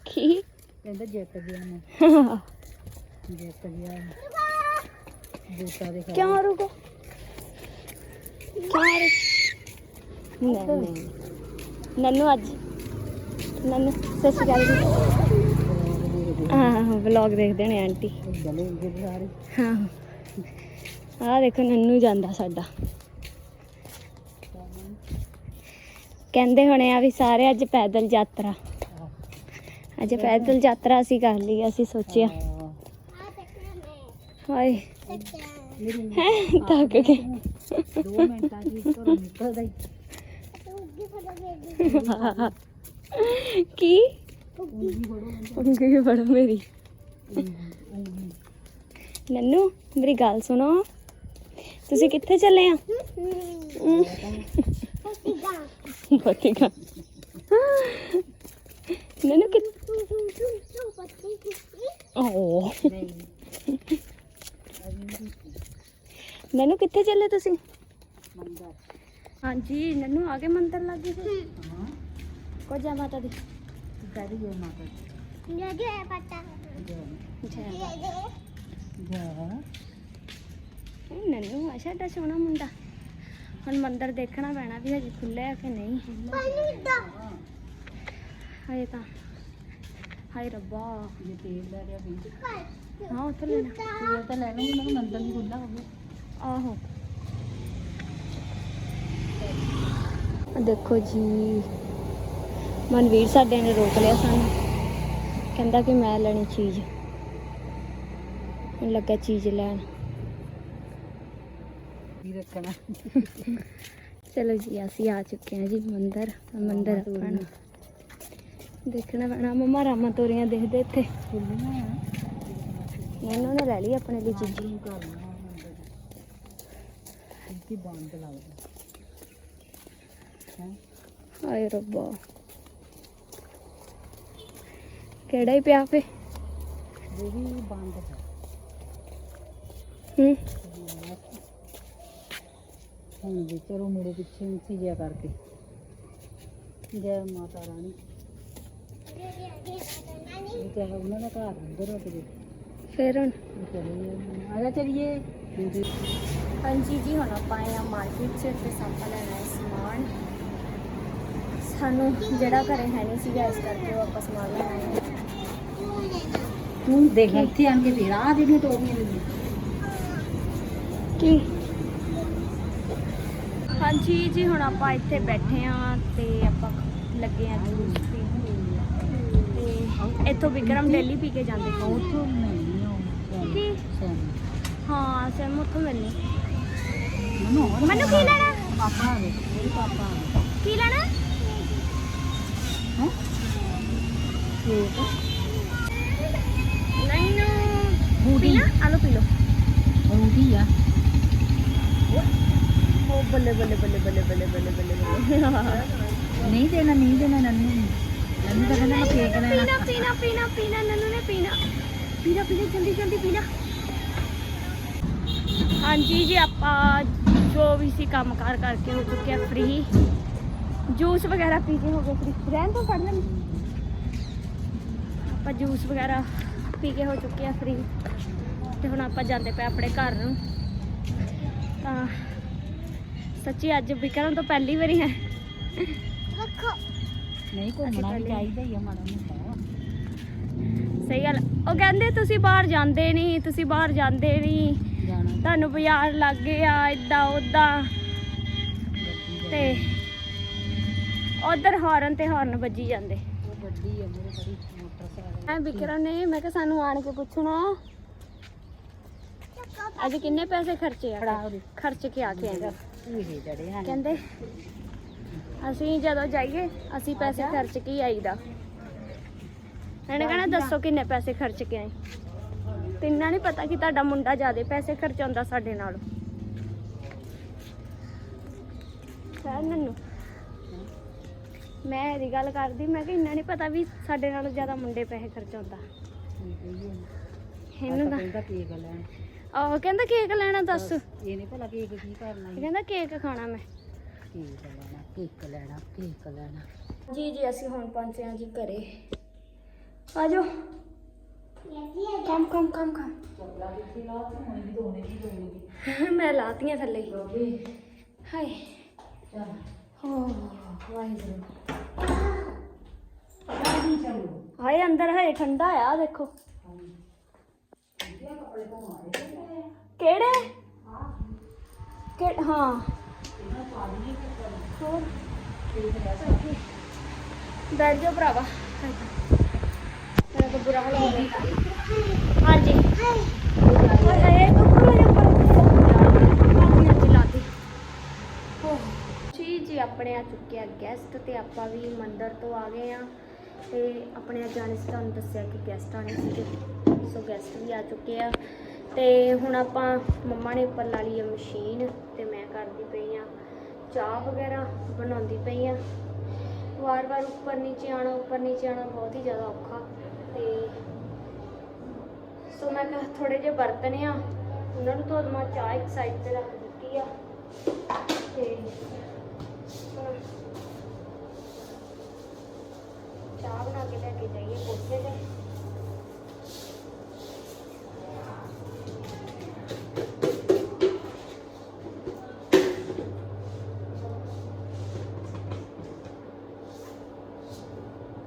ਕੀ? ਕਹਿੰਦਾ ਜਿੱਤ ਗਿਆ ਮੈਂ। [LAUGHS] ਜਿੱਤ ਗਿਆ। ਬੂਟਾ ਦੇ ਕਿਉਂ ਰੁਕੋ? ਕਿਉਂ ਰੁਕ ਨਹੀਂ ਨਹੀਂ। ਨੰਨੂ ਅੱਜ ਨੰਨੂ ਸਤਿ ਸ਼੍ਰੀ ਅਕਾਲ ਜੀ। ਹਾਂ ਵਲੌਗ ਦੇਖਦੇ ਨੇ ਆਂਟੀ। ਗਲੇ ਉੱਗੇ ਸਾਰੇ ਹਾਂ। ਆਹ ਦੇਖੋ ਨੰਨੂ ਜਾਂਦਾ ਸਾਡਾ। ਕਹਿੰਦੇ ਹੋਣੇ ਆ ਵੀ ਸਾਰੇ ਅੱਜ ਪੈਦਲ ਯਾਤਰਾ। ਅੱਜ ਪੈਦਲ ਯਾਤਰਾ ਅਸੀਂ ਕਰ ਲਈ ਅਸੀਂ ਸੋਚਿਆ। ਹਾਏ। ਥੱਕ ਗਏ। ਦੋ ਮਿੰਟਾਂ ਚ ਹੀ ਘਰੋਂ ਨਿਕਲਦਾ ਹੀ ਕੀ? ਉਂਗੀ ਬੜੋ ਉਂਗਲੀ ਫੜੋ ਮੇਰੀ। ਉਂਗੀ ਨੰਨੂ ਮੇਰੀ ਗੱਲ ਸੁਣੋ। ਤੁਸੀਂ ਕਿੱਥੇ ਚੱਲੇ ਆ? ਪਤੀਗਾ ਨੰਨੂ ਕਿ ਓ ਨੰਨੂ ਕਿੱਥੇ ਚੱਲੇ ਤੁਸੀਂ? ਮੰਦਰ। ਹਾਂਜੀ ਨੰਨੂ ਆ ਗਏ ਮੰਦਰ ਲੱਗੇ ਸੀ ਹਾਂ। ਕੋ ਜਾ ਮਾਤਾ ਦੀ। ਕਰੀ ਜੇ ਮਾਤਾ। ਜੈ। ਜਾ ਜਾ ਇਹ ਨੰਨੂ ਆ ਸਾਡਾ ਸੋਹਣਾ ਮੁੰਡਾ। ਹੁਣ ਮੰਦਰ ਦੇਖਣਾ ਪੈਣਾ ਵੀ ਹਜੇ ਖੁੱਲਿਆ ਕਿ ਨਹੀਂ। ਹਜੇ ਤਾਂ ਹਾਏ ਰੱਬਾ। ਇਹ ਤੇਲ ਲੈ ਰਿਆ ਵੀ ਹਾਂ ਉੱਥੇ ਲੈਣਾ ਤੇਲ ਤਾਂ ਲੈ ਲਵਾਂਗੀ ਮੈਂ ਕਿਹਾ ਮੰਦਰ ਵੀ ਖੁੱਲਾ ਹੋਵੇ ਆਹੋ। ਆਹ ਦੇਖੋ ਜੀ ਮਨਵੀਰ ਸਾਡੇ ਨੇ ਰੋਕ ਲਿਆ ਸਾਨੂੰ। ਕਹਿੰਦਾ ਕਿ ਮੈਂ ਲੈਣੀ ਚੀਜ਼। ਹੁਣ ਲੱਗਾ ਚੀਜ਼ ਲੈਣ। ਰੱਖਣਾ? ਚਲੋ ਜੀ ਅਸੀਂ ਆ ਚੁੱਕੇ ਹਾਂ ਜੀ ਮੰਦਰ। ਮੰਦਰ ਆਪਣਾ। ਦੇਖਣਾ ਪੈਣਾ ਮਮਾ ਰਾਮਾ ਤੋਰੀਆਂ ਦੇਖਦੇ ਇੱਥੇ। ਇਹਨਾਂ ਨੇ ਲੈ ਲਈ ਆਪਣੇ ਲਈ ਚੀਜ਼ੀ। ਕੀ ਬੰਦ ਲੱਗਦਾ ਹੈ? ਹਾਏ ਰੱਬਾ। ਕਿਹੜਾ ਹੀ ਪਿਆ ਫੇ? ਵੀ ਬੰਦ ਹੈ। ਹੂੰ। ਹੁਣ ਵੀ ਚਲੋ ਮੁੜੇ ਪਿੱਛੇ ਨੂੰ ਸੀ ਜਿਆ ਕਰਕੇ। ਜੈ ਮਾਤਾ ਰਾਣੀ। ਤਾਂ ਉਹਨਾਂ ਦਾ ਘਰ ਅੰਦਰ ਹੋ ਕੇ ਫੇਰ ਹੁਣ। ਚਲੀਏ ਆ ਜਾ ਚਲੀਏ। ਹਾਂਜੀ ਜੀ ਹੁਣ ਆਪਾਂ ਆਏ ਆ ਮਾਰਕੀਟ 'ਚ ਤੇ ਆਪਾਂ ਲੈਣਾ ਹੈ ਸਮਾਨ। ਸਾਨੂੰ ਜਿਹੜਾ ਘਰੇ ਹੈ ਨਹੀਂ ਸੀਗਾ ਇਸ ਕਰਕੇ ਉਹ ਆਪਾਂ ਸਮਾਨ ਲੈਣ ਹਾਂ। ਹੁਣ ਦੇਖ ਇੱਥੇ ਆਣ ਕੇ ਫੇਰ ਆ ਜਿਹੜੀਆਂ ਟੋਪੀਆਂ ਨੇ। ਕੀ? ਹਾਂਜੀ ਜੀ ਹੁਣ ਆਪਾਂ ਇੱਥੇ ਬੈਠੇ ਆ ਤੇ ਆਪਾਂ ਲੱਗੇ ਆ ਜੂਸ ਪੀਣ। ਤੇ ਇੱਥੋਂ ਵਿਕਰਮ ਡੇਲੀ ਪੀ ਕੇ ਜਾਂਦੇ। ਸੋਨ ਹਾਂ ਸਿਰ ਮੁੱਖ ਮਿਲਣੀ। ਮੈਨੂੰ ਕੀ ਲੈਣਾ? ਪਾਪਾ ਆਵੇ ਮੇਰੇ ਪਾਪਾ ਆਵੇ ਕੀ ਲੈਣਾ? ਹੈ? ਕੇਕ ਨਹੀਂ ਨੋ। ਬੂਟੀ। ਆਲੋ ਪੀ ਲੋ ਬੂਟੀ ਆ। ਉਹ ਬੱਲੇ ਬੱਲੇ ਬੱਲੇ ਬੱਲੇ ਬੱਲੇ ਬੱਲੇ ਬੱਲੇ ਨਹੀਂ ਦੇਣਾ ਨਹੀਂ ਦੇਣਾ ਨੰਨੂ। ਨੰਨੂ ਤਾਂ ਕਹਿੰਦਾ ਮੈਂ ਕੇਕ ਲੈਣਾ। ਪੀਣਾ ਪੀਣਾ ਪੀਣਾ ਨੰਨੂ ਨੇ ਪੀਣਾ। ਪੀਣਾ ਪੀਣਾ ਜਲਦੀ ਜਲਦੀ ਪੀਣਾ। ਹਾਂਜੀ ਜੀ ਆਪਾਂ ਜੋ ਵੀ ਸੀ ਕੰਮ ਕਾਰ ਕਰਕੇ ਹੋ ਚੁੱਕੇ ਆ ਫ੍ਰੀ ਜੂਸ ਵਗੈਰਾ ਪੀ ਕੇ ਹੋ ਗਏ ਫ੍ਰੀ ਰਹਿਣ ਤੋਂ ਫੜ ਲੈਣ ਆਪਾਂ ਜੂਸ ਵਗੈਰਾ ਪੀ ਕੇ ਹੋ ਚੁੱਕੇ ਆ ਫ੍ਰੀ ਤੇ ਹੁਣ ਆਪਾਂ ਜਾਂਦੇ ਪਏ ਆਪਣੇ ਘਰ ਨੂੰ। ਤਾਂ ਸੱਚੀ ਅੱਜ ਵਿਕਰਮ ਤੋਂ ਪਹਿਲੀ ਵਾਰੀ ਹੈ। ਨਹੀਂ ਘੁੰਮਣਾ ਵੀ ਚਾਹੀਦਾ ਹੀ ਆ ਮਾੜਾ ਮੋਟਾ। ਸਹੀ ਗੱਲ। ਉਹ ਕਹਿੰਦੇ ਤੁਸੀਂ ਬਾਹਰ ਜਾਂਦੇ ਨਹੀਂ ਤੁਸੀਂ ਬਾਹਰ ਜਾਂਦੇ ਨਹੀਂ। ਤੁਹਾਨੂੰ ਬਾਜ਼ਾਰ ਲੱਗ ਗਿਆ ਇਦਾਂ ਉਦਾਂ ਤੇ ਉਧਰ ਹਾਰਨ ਤੇ ਹਾਰਨ ਵੱਜੀ ਜਾਂਦੇ। ਐ ਵਿਕਰਮ ਨੇ ਮੈਂ ਕਿਹਾ ਸਾਨੂੰ ਆਣ ਕੇ ਪੁੱਛਣਾ। ਅੱਜ ਕਿੰਨੇ ਪੈਸੇ ਖਰਚੇ ਆ। ਖਰਚ ਕੇ ਆ ਕੇ ਆਏ ਕਹਿੰਦੇ ਅਸੀਂ ਜਦੋਂ ਜਾਈਏ ਅਸੀਂ ਪੈਸੇ ਖਰਚ ਕੇ ਆਈਦਾ। ਇਹਨੇ ਕਹਣਾ ਦੱਸੋ ਕਿੰਨੇ ਪੈਸੇ ਖਰਚ ਕੇ ਆਏ। ਤਿੰਨਾ ਨਹੀਂ ਪਤਾ ਕਿ ਤੁਹਾਡਾ ਮੁੰਡਾ ਜ਼ਿਆਦਾ ਪੈਸੇ ਖਰਚਾਉਂਦਾ ਸਾਡੇ ਨਾਲੋਂ। ਸਰ ਨੰਨੂ। ਮੈਂ ਇਹਦੀ ਗੱਲ ਕਰਦੀ ਮੈਂ ਕਿ ਇੰਨਾ ਨਹੀਂ ਪਤਾ ਵੀ ਸਾਡੇ ਨਾਲੋਂ ਜ਼ਿਆਦਾ ਮੁੰਡੇ ਪੈਸੇ ਖਰਚਾਉਂਦਾ ਇਹਨੂੰ ਤਾਂ ਕਹਿੰਦਾ ਕੇਕ ਲੈਣ। ਆਹ ਕਹਿੰਦਾ ਕੇਕ ਲੈਣਾ ਦੱਸ। ਇਹ ਨਹੀਂ ਭਲਾ ਕੇਕ ਕੀ ਕਰਨਾ ਕਹਿੰਦਾ ਕੇਕ ਖਾਣਾ ਮੈਂ। ਕੇਕ ਲੈਣਾ ਕੇਕ ਲੈਣਾ ਕੇਕ ਲੈਣਾ। ਜੀ ਜੀ ਅਸੀਂ ਹੁਣ ਪਹੁੰਚੇ ਹਾਂ ਜੀ ਘਰੇ। ਆ कम कम कम कम मैं लाती हूँ थले हाय। हाय अंदर है ठंडा आया देखो। केड़े? के हाँ। बैठ जाओ भरावा। ਹੋਰ ਬੈਠ ਜਾਓ ਭਰਾਵਾ ਮੇਰਾ ਤਾਂ ਬੁਰਾ ਹਾਲ ਹੋ ਗਿਆ। ਹਾਂਜੀ। ਓਏ ਜੀ ਜੀ, ਆਪਣੇ ਆ ਚੁੱਕੇ ਆ ਗੈਸਟ ਤੇ ਆਪਾਂ ਵੀ ਮੰਦਰ ਤੋਂ ਆ ਗਏ ਆ। ਤੇ ਆਪਣੇ ਆ ਜਾਣੇ ਸੀ, ਤੁਹਾਨੂੰ ਦੱਸਿਆ ਕਿ ਗੈਸਟ ਆਣੇ ਸੀਗੇ। ਸੋ ਗੈਸਟ ਵੀ ਆ ਚੁੱਕੇ ਆ। ਤੇ ਹੁਣ ਆਪਾਂ ਮੰਮਾ ਨੇ ਉੱਪਰ ਲਾ ਲਈ ਆ ਮਸ਼ੀਨ ਤੇ ਮੈਂ ਕਰਦੀ ਪਈ ਆ ਚਾਹ ਵਗੈਰਾ, ਬਣਾਉਂਦੀ ਪਈ ਆ। ਵਾਰ-ਵਾਰ ਉੱਪਰ ਨੀਚੇ ਆਣਾ ਉੱਪਰ ਨੀਚੇ ਆਣਾ ਬਹੁਤ ਹੀ ਜ਼ਿਆਦਾ ਔਖਾ। ਤੇ ਸੋ ਮੈਂ ਕਿਹਾ ਥੋੜੇ ਜਿਹੇ ਬਰਤਨ ਆ। ਉਹਨਾਂ ਨੂੰ ਧੋ ਦਵਾਂ ਚਾਹ ਇੱਕ ਸਾਈਡ ਤੇ ਰੱਖ ਦਿੱਤੀ ਆ। ਤੇ ਚਾਹ ਬਣਾ ਕੇ ਲੈ ਕੇ ਜਾਈਏ ਕੋਠੇ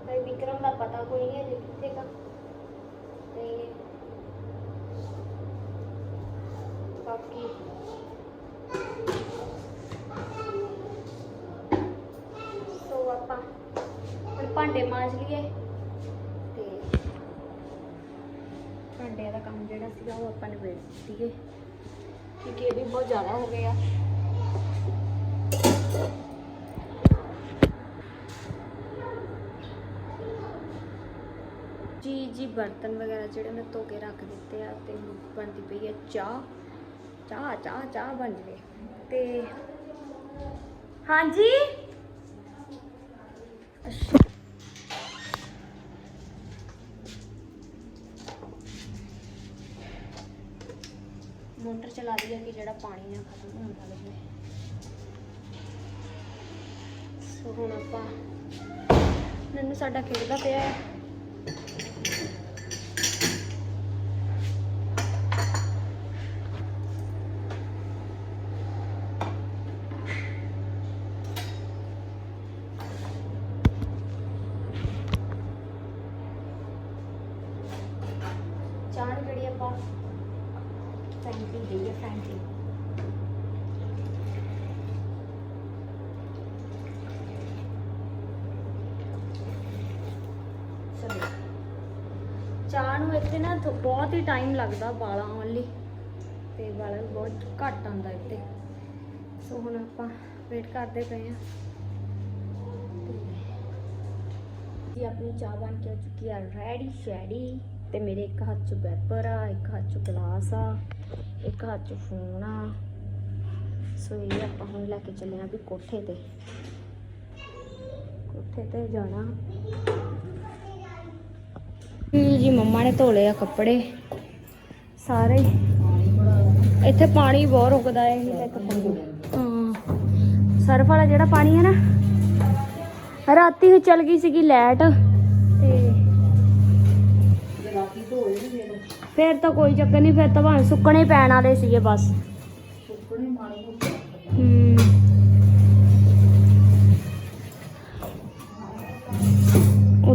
ਤੇ ਵਿਕਰਮ ਦਾ ਪਤਾ ਕੋਈ ਨਹੀਂ ਹੈ ਕਿੱਥੇ ਕਾ ਤੇ ਬਾਕੀ ਸੋ ਆਪਾਂ ਹੁਣ ਭਾਂਡੇ ਮਾਂਜ ਲਈਏ ਤੇ ਭਾਂਡਿਆਂ ਦਾ ਕੰਮ ਉਹ ਆਪਾਂ ਨਿਬੇੜ ਦਿੱਤੀਏ ਕਿਉਂਕਿ ਇਹ ਵੀ ਬਹੁਤ ਜ਼ਿਆਦਾ ਹੋ ਗਿਆ ਜੀ ਜੀ ਬਰਤਨ ਵਗੈਰਾ ਜਿਹੜੇ ਮੈਂ ਧੋ ਕੇ ਰੱਖ ਦਿੱਤੇ ਆ ਤੇ ਹੁਣ ਬਣਦੀ ਪਈ ਹੈ ਚਾਹ। ਚਾਹ ਚਾਹ ਚਾਹ ਬਣ ਜਵੇ। ਤੇ ਹਾਂਜੀ? ਅੱਛਾ। ਮੋਟਰ ਚਲਾ ਕਿ ਜਿਹੜਾ ਪਾਣੀ ਆ ਖਤਮ ਹੋਣ ਲੱਗ ਜਾਵੇ। ਸੋ ਹੁਣ ਆਪਾਂ ਨੰਨੂ ਸਾਡਾ ਖੇਡਦਾ ਪਿਆ ਹੈ ਚਾਹ ਨੂੰ ਜਿਹੜੀ ਆਪਾਂ ਫੈਂਟੀ ਦਈਏ ਫੈਂਟੀ ਚਲੋ ਚਾਹ ਨੂੰ ਇੱਥੇ ਨਾ ਥੋ- ਬਹੁਤ ਹੀ ਟਾਈਮ ਲੱਗਦਾ ਵਾਲਾਂ ਆਉਣ ਲਈ। ਤੇ ਵਾਲਾਂ ਨੂੰ ਬਹੁਤ ਘੱਟ ਆਉਂਦਾ ਇੱਥੇ। ਸੋ ਹੁਣ ਆਪਾਂ ਵੇਟ ਕਰਦੇ ਪਏ ਆ ਜੀ ਆਪਣੀ ਚਾਹ ਬਣ ਕੇ ਹੋ ਚੁੱਕੀ ਆ ਰੈਡੀ ਸ਼ੈਡੀ ਤੇ ਮੇਰੇ ਇੱਕ ਹੱਥ 'ਚ ਪੈਪਰ ਆ, ਇੱਕ ਹੱਥ 'ਚ ਗਲਾਸ ਆ, ਇੱਕ ਹੱਥ 'ਚ ਫੋਨ ਆ। ਸੋ ਇਹ ਆਪਾਂ ਹੁਣ ਲੈ ਕੇ ਚੱਲੇ ਆ ਵੀ ਕੋਠੇ ਤੇ। ਕੋਠੇ ਤੇ ਜਾਣਾ। ਜੀ ਮੰਮਾ ਨੇ ਧੋ ਲਏ ਆ ਕੱਪੜੇ। ਸਾਰੇ। ਇੱਥੇ ਪਾਣੀ ਬਹੁਤ ਰੁਕਦਾ ਹੈ ਹਾਂ। ਸਰਫ ਵਾਲਾ ਜਿਹੜਾ ਪਾਣੀ ਹੈ ਨਾ ਰਾਤੀ ਹੀ ਚਲ ਗਈ ਸੀਗੀ ਲਾਈਟ ਤੇ ਫਿਰ ਤਾਂ ਕੋਈ ਚੱਕਰ ਨਹੀਂ ਫਿਰ ਤਾਂ ਭਾਵੇਂ ਸੁੱਕਣੇ ਪੈਣ ਵਾਲੇ ਸੀਗੇ ਬਸ। ਸੁੱਕਣੇ ਮਾੜੇ ਮੋਟੇ।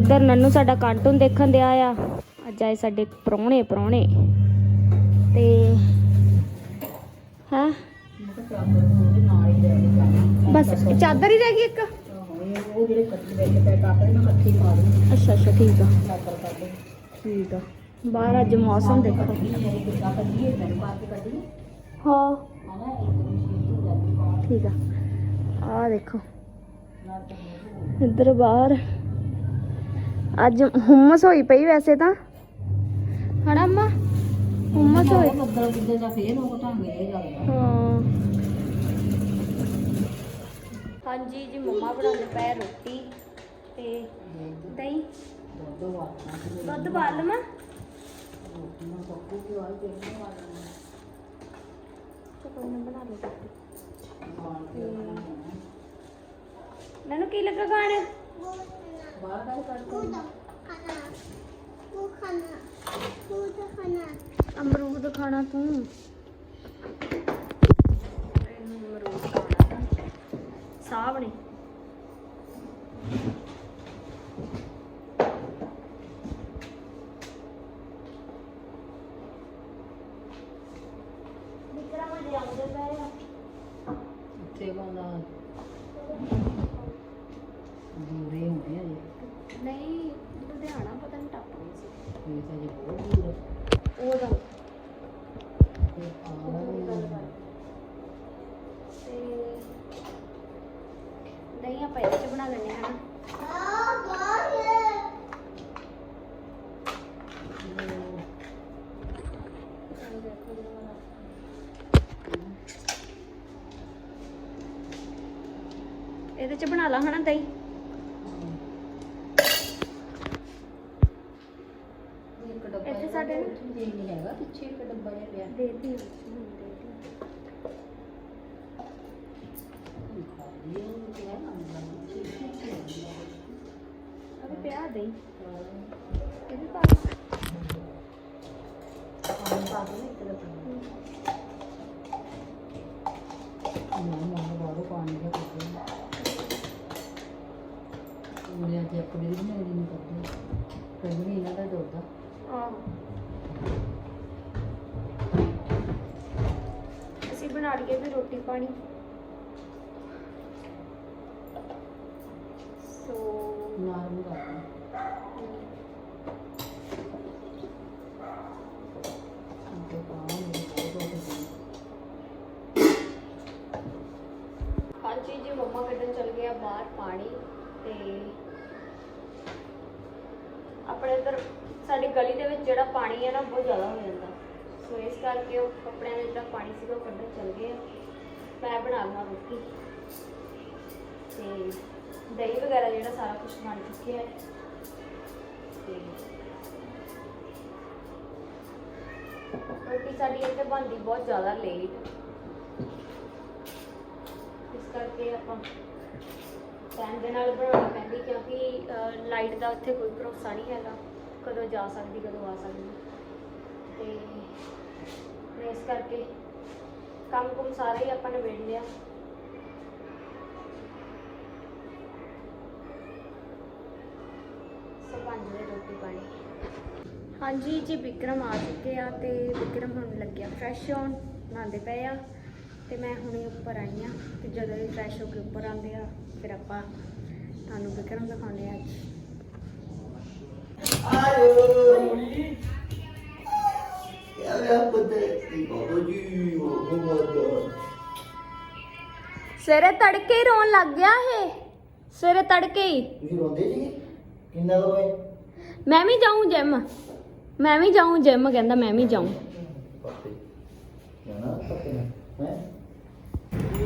ਉਧਰ ਨੰਨੂ ਸਾਡਾ ਕਾਰਟੂਨ ਦੇਖਣ ਦਿਆ ਆ। ਅੱਜ ਆਏ ਸਾਡੇ ਪ੍ਰਾਹੁਣੇ ਪ੍ਰਾਹੁਣੇ। ਤੇ ਹਾਂ? ਮੈਂ ਚਾਦਰ ਹੀ ਬਸ, ਚਾਦਰ ਹੀ ਰਹਿ ਗਈ ਇੱਕ? ਉਹ ਜਿਹੜੇ ਕੱਟ ਵਿੱਚ ਪੈ ਕਾਪੜੇ ਮੈਂ ਇਕੱਠੀ ਪਾ ਦੂੰਗੀ ਅੱਛਾ ਅੱਛਾ, ਠੀਕ ਆ। ਚਾਦਰ ਕਰ ਦੇ ਠੀਕ ਆ। ਬਾਹਰ ਅੱਜ ਮੌਸਮ ਦੇਖੋ। ਹਾਂ। ਠੀਕ ਆ। ਆ ਦੇਖੋ। ਇੱਧਰ ਬਾਹਰ ਅੱਜ ਹੁਮਸ ਹੋਈ ਪਈ ਵੈਸੇ ਤਾਂ। ਹਣਾ ਅੰਮਾ? ਹੁਮਸ ਹੋਈ। ਬੱਦਲ ਕਿੱਦਾਂ ਦਾ ਫੇਰ ਉਹ ਢੰਗ ਇਹ ਲੱਗਦਾ ਹਾਂ। ਹਾਂਜੀ ਜੀ ਮੰਮਾ ਬਣਾਉਂਦੇ ਪਏ ਰੋਟੀ ਤੇ ਦਹੀਂ। ਦੁੱਧ ਦੁੱਧ ਰੋਟੀ ਪੱਕੂ ਕਿ ਆਈ ਤੇ ਵਾਲਣਾ ਬਣਾ ਲਓ ਰੋਟੀ ਕੇ ਮੈਨੂੰ ਕੀ ਲੱਗਾ ਖਾਣ? ਬਾਹਰ ਅਮਰੂਦ ਖਾਣਾ ਤੂੰ? ਇਹਨੂੰ ਅਮਰੂਦ ਖਾਣਾ ਵਿਕਰਮ ਜੀ ਆਉਂਦੇ ਪਏ ਆ ਉੱਥੇ ਬੰਦਾ ਦੂਰੇ ਹੁੰਦੇ ਆ ਜੀ ਨਹੀਂ ਲੁਧਿਆਣਾ ਪਤਾ ਨਹੀਂ ਟੱਪ ਗਈ ਸੀ ਇਹ ਤਾਂ ਜੀ ਬਹੁਤ ਦੂਰ ਆ। ਉਹ ਗੱਲ ਤੇ ਉਹਦੀ ਗੱਲ ਕਰ ਤੇ ਦਹੀਂ ਆਪਾਂ ਇਹਦੇ ਚ ਬਣਾ ਲੈਣੇ ਹਾਂ ਇਹਦੇ ਚ ਬਣਾ ਲਾ ਹਨਾ ਦਹੀਂ। ਬਣਾ ਲਈਏ ਵੀ ਰੋਟੀ ਪਾਣੀ। ਸੋ ਹਾਂਜੀ ਜੀ ਮੰਮਾ ਕੱਢਣ ਚਲ ਗਏ ਆ ਬਾਹਰ ਪਾਣੀ ਤੇ ਆਪਣੇ ਇੱਧਰ ਸਾਡੀ ਗਲੀ ਦੇ ਵਿੱਚ ਜਿਹੜਾ ਪਾਣੀ ਹੈ ਨਾ ਬਹੁਤ ਜ਼ਿਆਦਾ ਹੋ ਜਾਂਦਾ। ਸੋ ਇਸ ਕਰਕੇ ਉਹ ਕੱਪੜਿਆਂ ਦਾ ਜਿਹੜਾ ਪਾਣੀ ਸੀਗਾ ਉਹ ਕੱਢਣ ਚਲ ਗਏ ਆ। ਮੈਂ ਬਣਾ ਲਵਾਂ ਰੋਟੀ। ਤੇ ਦਹੀਂ ਵਗੈਰਾ ਜਿਹੜਾ ਸਾਰਾ ਕੁਝ ਬਣ ਚੁੱਕਿਆ ਹੈ। ਤੇ ਰੋਟੀ ਸਾਡੀ ਇੱਥੇ ਬਣਦੀ ਬਹੁਤ ਜ਼ਿਆਦਾ ਲੇਟ ਇਸ ਕਰਕੇ ਆਪਾਂ ਟਾਈਮ ਦੇ ਨਾਲ ਬਣਾਉਣੀ ਪੈਂਦੀ ਕਿਉਂਕਿ ਲਾਈਟ ਦਾ ਉੱਥੇ ਕੋਈ ਭਰੋਸਾ ਨਹੀਂ ਹੈਗਾ। ਕਦੋਂ ਜਾ ਸਕਦੀ, ਕਦੋਂ ਆ ਸਕਦੀ। ਤੇ ਤੇ ਇਸ ਕਰਕੇ ਕੰਮ ਕੁਮ ਸਾਰਾ ਹੀ ਆਪਾਂ ਨੇ ਵੇੜ ਲਿਆ ਰੋਟੀ ਪਾਣੀ। ਹਾਂਜੀ ਜੀ ਵਿਕਰਮ ਆ ਚੁੱਕੇ ਆ ਤੇ ਵਿਕਰਮ ਹੁਣ ਲੱਗਿਆ ਫਰੈਸ਼ ਹੋਣ ਨਹਾਉਂਦੇ ਪਏ ਆ। ਤੇ ਮੈਂ ਹੁਣੇ ਉੱਪਰ ਆਈ ਆ ਤੇ ਜਦੋਂ ਇਹ ਫਰੈਸ਼ ਹੋ ਕੇ ਉੱਪਰ ਆਉਂਦੇ ਆ ਫਿਰ ਆਪਾਂ ਤੁਹਾਨੂੰ ਵਿਕਰਮ ਦਿਖਾਉਂਦੇ ਆ ਅੱਜ। ਸਵੇਰੇ ਤੜਕੇ ਹੀ ਰੋਣ ਲੱਗ ਗਿਆ ਇਹ ਸਵੇਰੇ ਤੜਕੇ ਹੀ ਤੁਸੀਂ ਰੋਂਦੇ ਸੀ ਕਿੰਨਾ ਕੁ ਰੋਏ ਮੈਂ ਵੀ ਜਾਊਂ ਜਿਮ ਮੈਂ ਵੀ ਜਾਊਂ ਜਿਮ ਕਹਿੰਦਾ ਮੈਂ ਵੀ ਜਾਊਂ ਪੱਤੇ ਜਾਣਾ ਪੱਤੇ ਹੈ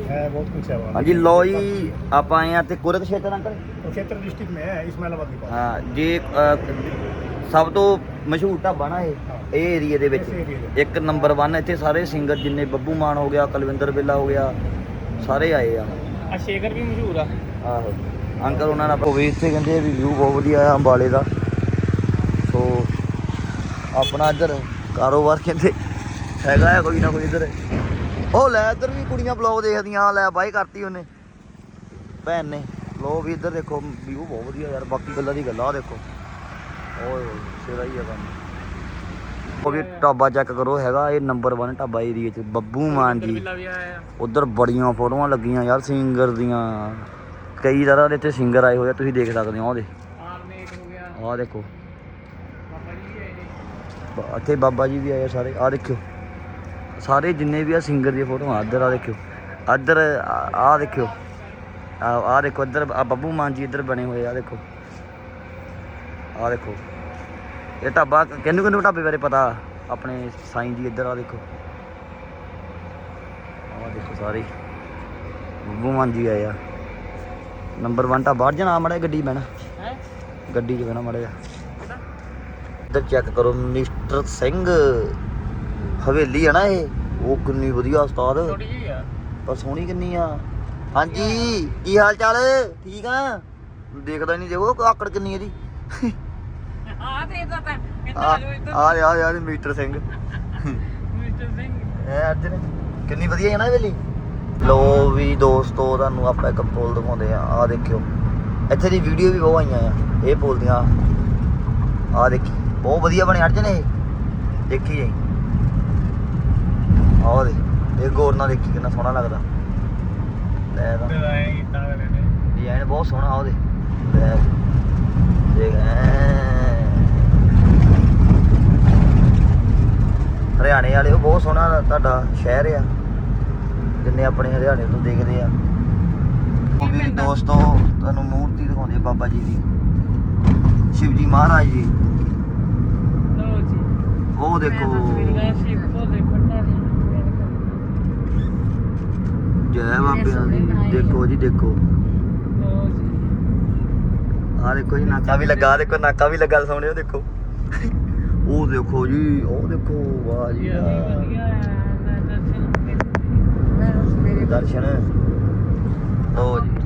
है बहुत कुछ है वहाँ ਹਾਂਜੀ ਲੋ ਜੀ ਆਪਾਂ ਆਏ ਆ ਤੇ ਕੁਰਕ ਖੇਤਰ ਅੰਕਲ कुरुक्षेत्र डिस्ट्रिक्ट में है इस्माइलाबाद के पास ਹਾਂ ਜੇ ਅ, ਸਭ ਤੋਂ ਮਸ਼ਹੂਰ ਢਾਬਾ ਨਾ ਇਹ ਇਹ ਏਰੀਆ ਦੇ ਵਿੱਚ। ਇੱਕ ਨੰਬਰ 1 ਇੱਥੇ ਸਾਰੇ ਸਿੰਗਰ ਜਿੰਨੇ ਬੱਬੂ ਮਾਨ ਹੋ ਗਿਆ ਕੁਲਵਿੰਦਰ ਬਿੱਲਾ ਹੋ ਗਿਆ ਸਾਰੇ ਆਏ ਆ। ਆ ਵੀ ਮਸ਼ਹੂਰ ਆ। ਆਹੋ। ਅੰਕਲ ਉਹਨਾਂ ਨਾਲ ਵੀ ਇੱਥੇ ਕਹਿੰਦੇ ਵੀ ਵਿਊ ਬਹੁਤ ਵਧੀਆ ਆ ਅੰਬਾਲੇ ਦਾ। ਸੋ ਆਪਣਾ ਇੱਧਰ ਕਾਰੋਬਾਰ ਕਹਿੰਦੇ ਹੈਗਾ ਆ ਕੋਈ ਨਾ ਕੋਈ ਇੱਧਰ। ਉਹ ਲੈ ਇੱਧਰ ਵੀ ਕੁੜੀਆਂ ਬਲੌਗ ਦੇਖਦੀਆਂ ਲੈ ਬਾਈ ਕਰਤੀ ਉਹਨੇ। ਭੈਣ ਨੇ। ਲੋ ਵੀ ਇੱਧਰ ਦੇਖੋ ਵਿਊ ਬਹੁਤ ਵਧੀਆ ਯਾਰ ਬਾਕੀ ਗੱਲਾਂ ਦੀ ਗੱਲਾਂ ਦੇਖੋ। ਓਏ ਹੋਏ ਸਿਰਾ ਹੀ ਆ ਕੰਮ। ਉਹ ਵੀ ਢਾਬਾ ਚੈੱਕ ਕਰੋ, ਹੈਗਾ ਇਹ ਨੰਬਰ 1 ਢਾਬਾ ਏਰੀਆ ਚ, ਬੱਬੂ ਮਾਨ ਜੀ। ਉਧਰ ਬੜੀਆਂ ਫੋਟੋਆਂ ਲੱਗੀਆਂ ਯਾਰ ਸਿੰਗਰ ਦੀਆਂ। ਕਈ ਤਰ੍ਹਾਂ ਇੱਥੇ ਸਿੰਗਰ ਆਏ ਹੋਏ ਆ, ਤੁਸੀਂ ਦੇਖ ਸਕਦੇ ਹੋ ਉਹਦੇ ਆਹ ਦੇਖੋ। ਇੱਥੇ ਬਾਬਾ ਜੀ ਵੀ ਆਏ ਸਾਰੇ ਆ ਦੇਖਿਓ। ਸਾਰੇ ਜਿੰਨੇ ਵੀ ਆ ਸਿੰਗਰ ਦੀਆਂ ਫੋਟੋਆਂ, ਇੱਧਰ ਆ ਦੇਖਿਓ। ਇੱਧਰ ਆਹ ਦੇਖਿਓ। ਆਹ ਦੇਖੋ ਇੱਧਰ ਬੱਬੂ ਮਾਨ ਜੀ ਇੱਧਰ ਬਣੇ ਹੋਏ ਆ ਦੇਖੋ। ਆ ਦੇਖੋ। ਇਹ ਢਾਬਾ ਕਿਹਨੂੰ ਕਿਹਨੂੰ ਢਾਬੇ ਬਾਰੇ ਪਤਾ? ਆਪਣੇ ਸਾਈਂ ਜੀ ਇੱਧਰ ਆ ਦੇਖੋ। ਆ ਦੇਖੋ ਸਾਰੇ। ਬੱਬੂ ਮਾਨ ਜੀ ਆਏ ਨੰਬਰ 1 ਢਾਬਾ। ਬਾਹਰ ਜਨਾ ਮੜਾ ਗੱਡੀ ਬਹਿਣਾ ਹੈ? ਗੱਡੀ 'ਚ ਬਹਿਣਾ ਮੜਾ ਇੱਧਰ ਚੈੱਕ ਕਰੋ ਮਿਸਟਰ ਸਿੰਘ। ਹਵੇਲੀ ਆ ਨਾ ਇਹ। ਉਹ ਕਿੰਨੀ ਵਧੀਆ ਉਸਤਾਦ। ਪਰ ਸੋਹਣੀ ਕਿੰਨੀ ਆ। ਹਾਂਜੀ ਕੀ ਹਾਲ ਚਾਲ? ਠੀਕ ਆ? ਦੇਖਦਾ ਨਹੀਂ ਦੇਖੋ ਆਕੜ ਕਿੰਨੀ ਇਹਦੀ। ਆ ਆ ਯਾਰ ਮੀਟਰ ਸਿੰਘ। ਮਿਸਟਰ ਸਿੰਘ। ਐ ਅਰਜਨ ਕਿੰਨੀ ਵਧੀਆ ਹੈ ਵੇਲੀ। ਲੋ ਵੀ ਦੋਸਤੋ ਤੁਹਾਨੂੰ ਆਪਾਂ ਇੱਕ ਪੁਲ ਦਿਖਾਉਂਦੇ ਆ ਆ ਦੇਖਿਓ। ਇੱਥੇ ਦੀ ਵੀਡੀਓ ਵੀ ਬਹੁਤ ਆਈਆਂ ਆ। ਇਹ ਪੁਲ ਦੀਆਂ। ਆ ਦੇਖੀ। ਬਹੁਤ ਵਧੀਆ ਬਣੇ ਅਰਜਨ ਇਹ। ਦੇਖੀ ਜਾਈ। ਆਹ ਦੇ ਇਹ ਗੌਰ ਨਾਲ ਦੇਖੀ ਕਿੰਨਾ ਸੋਹਣਾ ਲੱਗਦਾ। ਲੈ ਦਾ ਤੇ ਬਹੁਤ ਸੋਹਣਾ ਉਹਦੇ ਲੈ। ਦੇਖ। ਐਂ ਹਰਿਆਣੇ ਵਾਲੇ ਉਹ ਬਹੁਤ ਸੋਹਣਾ ਤੁਹਾਡਾ ਸ਼ਹਿਰ ਆ। ਜਿੰਨੇ ਆਪਣੇ ਹਰਿਆਣੇ ਤੋਂ ਦੇਖਦੇ ਆ। ਉਹ ਵੀ ਦੋਸਤੋ ਤੁਹਾਨੂੰ ਮੂਰਤੀ ਦਿਖਾਉਂਦੇ ਬਾਬਾ ਜੀ ਦੀ। ਸ਼ਿਵ ਜੀ। ਮਹਾਰਾਜ ਜੀ। ਉਹ ਦੇਖੋ। ਜੈ ਬਾਬਿਆਂ ਦੀ ਦੇਖੋ ਜੀ ਦੇਖੋ। ਆਹ ਦੇਖੋ ਜੀ ਨਾਕਾ ਵੀ ਲੱਗਾ ਦੇਖੋ ਨਾਕਾ ਵੀ ਲੱਗਾ ਸੋਹਣੇ ਉਹ ਦੇਖੋ। ਉਹ ਦੇਖੋ ਜੀ ਉਹ ਦੇਖੋ ਵਾਹ ਜੀ ਵਾਹ। ਦਰਸ਼ਨ ਲੋ ਜੀ।